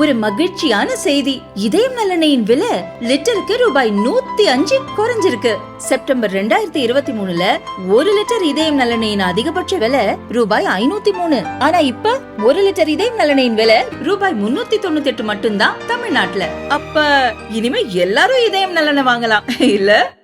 ஒரு மகிழ்ச்சியான செய்தி. இதயம் நலனையின் விலை லிட்டருக்கு ரூபாய் நூத்தி அஞ்சு குறைஞ்சிருக்கு. செப்டம்பர் ரெண்டாயிரத்தி இருபத்தி மூணுல ஒரு லிட்டர் இதயம் நலனையின் அதிகபட்ச விலை ரூபாய் ஐநூத்தி மூணு. ஆனா இப்ப ஒரு லிட்டர் இதயம் நலனையின் விலை ரூபாய் முன்னூத்தி தொண்ணூத்தி எட்டு மட்டும்தான் தமிழ்நாட்டுல. அப்ப இனிமே எல்லாரும் இதயம் நலனை வாங்கலாம் இல்ல?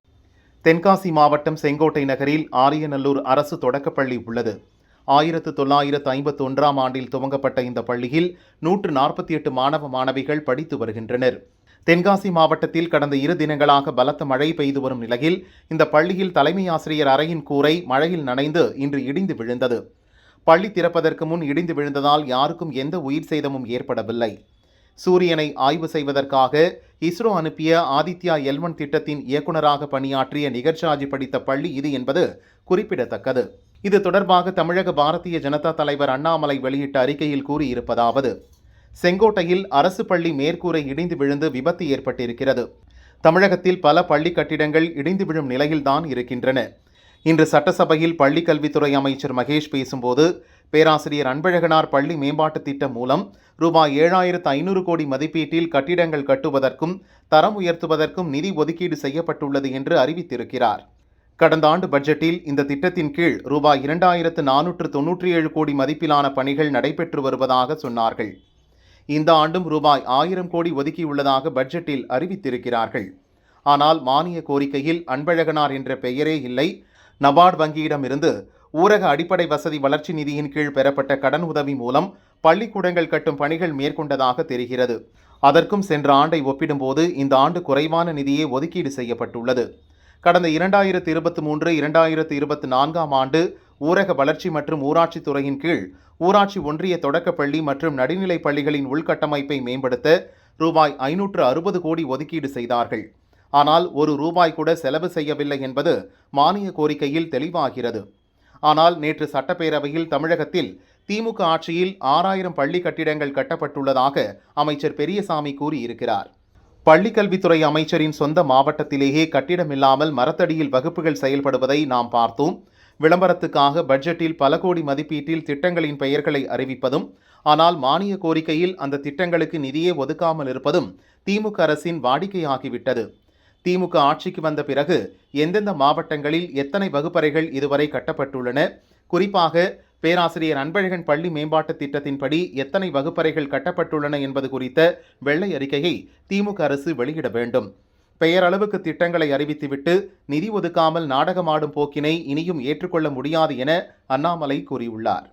தென்காசி மாவட்டம் செங்கோட்டை நகரில் ஆரியநல்லூர் அரசு தொடக்கப்பள்ளி உள்ளது. ஆயிரத்து தொள்ளாயிரத்து ஐம்பத்தி ஒன்றாம் ஆண்டில் துவங்கப்பட்ட இந்த பள்ளியில் நூற்று நாற்பத்தி எட்டு மாணவ மாணவிகள் படித்து வருகின்றனர். தென்காசி மாவட்டத்தில் கடந்த இரு தினங்களாக பலத்த மழை பெய்து வரும் நிலையில் இந்த பள்ளியில் தலைமை ஆசிரியர் அறையின் கூரை மழையில் நனைந்து இன்று இடிந்து விழுந்தது. பள்ளி திறப்பதற்கு முன் இடிந்து விழுந்ததால் யாருக்கும் எந்த உயிர் சேதமும் ஏற்படவில்லை. சூரியனை ஆய்வு செய்வதற்காக இஸ்ரோ அனுப்பிய ஆதித்யா எல்வன் திட்டத்தின் இயக்குநராக பணியாற்றிய நிகர்ஷாஜி படித்த பள்ளி இது என்பது குறிப்பிடத்தக்கது. இது தொடர்பாக தமிழக பாரதிய ஜனதா தலைவர் அண்ணாமலை வெளியிட்ட அறிக்கையில் கூறியிருப்பதாவது செங்கோட்டையில் அரசு பள்ளி மேற்கூரை இடிந்து விழுந்து விபத்து ஏற்பட்டிருக்கிறது. தமிழகத்தில் பல பள்ளி கட்டிடங்கள் இடிந்து விழும் நிலையில்தான் இருக்கின்றன. இன்று சட்டசபையில் பள்ளிக் கல்வித்துறை அமைச்சர் மகேஷ் பேசும்போது பேராசிரியர் அன்பழகனார் பள்ளி மேம்பாட்டுத் திட்டம் மூலம் ரூபாய் ஏழாயிரத்து ஐநூறு கோடி மதிப்பீட்டில் கட்டிடங்கள் கட்டுவதற்கும் தரம் உயர்த்துவதற்கும் நிதி ஒதுக்கீடு செய்யப்பட்டுள்ளது என்று அறிவித்திருக்கிறார். கடந்த ஆண்டு பட்ஜெட்டில் இந்த திட்டத்தின் கீழ் ரூபாய் இரண்டாயிரத்து நானூற்று தொன்னூற்றி ஏழு கோடி மதிப்பிலான பணிகள் நடைபெற்று வருவதாக சொன்னார்கள். இந்த ஆண்டும் ரூபாய் ஆயிரம் கோடி ஒதுக்கியுள்ளதாக பட்ஜெட்டில் அறிவித்திருக்கிறார்கள். ஆனால் மானிய கோரிக்கையில் அன்பழகனார் என்ற பெயரே இல்லை. நபார்டு வங்கியிடமிருந்து ஊரக அடிப்படை வசதி வளர்ச்சி நிதியின் கீழ் பெறப்பட்ட கடன் உதவி மூலம் பள்ளிக்கூடங்கள் கட்டும் பணிகள் மேற்கொண்டதாக தெரிகிறது. அதற்கும் சென்ற ஆண்டை ஒப்பிடும்போது இந்த ஆண்டு குறைவான நிதியே ஒதுக்கீடு செய்யப்பட்டுள்ளது. கடந்த இரண்டாயிரத்து இருபத்தி மூன்று இரண்டாயிரத்து இருபத்தி நான்காம் ஆண்டு ஊரக வளர்ச்சி மற்றும் ஊராட்சித் துறையின் கீழ் ஊராட்சி ஒன்றிய தொடக்கப்பள்ளி மற்றும் நடுநிலைப் பள்ளிகளின் உள்கட்டமைப்பை மேம்படுத்த ரூபாய் ஐநூற்று அறுபது கோடி ஒதுக்கீடு செய்தார்கள். ஆனால் ஒரு ரூபாய் கூட செலவு செய்யவில்லை என்பது மானிய கோரிக்கையில் தெளிவாகிறது. ஆனால் நேற்று சட்டப்பேரவையில் தமிழகத்தில் திமுக ஆட்சியில் ஆறாயிரம் பள்ளி கட்டிடங்கள் கட்டப்பட்டுள்ளதாக அமைச்சர் பெரியசாமி கூறியிருக்கிறார். பள்ளிக்கல்வித்துறை அமைச்சரின் சொந்த மாவட்டத்திலேயே கட்டிடமில்லாமல் மரத்தடியில் வகுப்புகள் செயல்படுவதை நாம் பார்த்தோம். விளம்பரத்துக்காக பட்ஜெட்டில் பல கோடி மதிப்பீட்டில் திட்டங்களின் பெயர்களை அறிவிப்பதும் ஆனால் மானிய கோரிக்கையில் அந்த திட்டங்களுக்கு நிதியே ஒதுக்காமல் இருப்பதும் திமுக அரசின் வாடிக்கையாகிவிட்டது. திமுக ஆட்சிக்கு வந்த பிறகு எந்தெந்த மாவட்டங்களில் எத்தனை வகுப்பறைகள் இதுவரை கட்டப்பட்டுள்ளன? குறிப்பாக பேராசிரியர் அன்பழகன் பள்ளி மேம்பாட்டுத் திட்டத்தின்படி எத்தனை வகுப்பறைகள் கட்டப்பட்டுள்ளன என்பது குறித்த வெள்ளை அறிக்கையை திமுக அரசு வெளியிட வேண்டும். பெயரளவுக்கு திட்டங்களை அறிவித்துவிட்டு நிதி ஒதுக்காமல் நாடகமாடும் போக்கினை இனியும் ஏற்றுக்கொள்ள முடியாது என அண்ணாமலை கூறியுள்ளார்.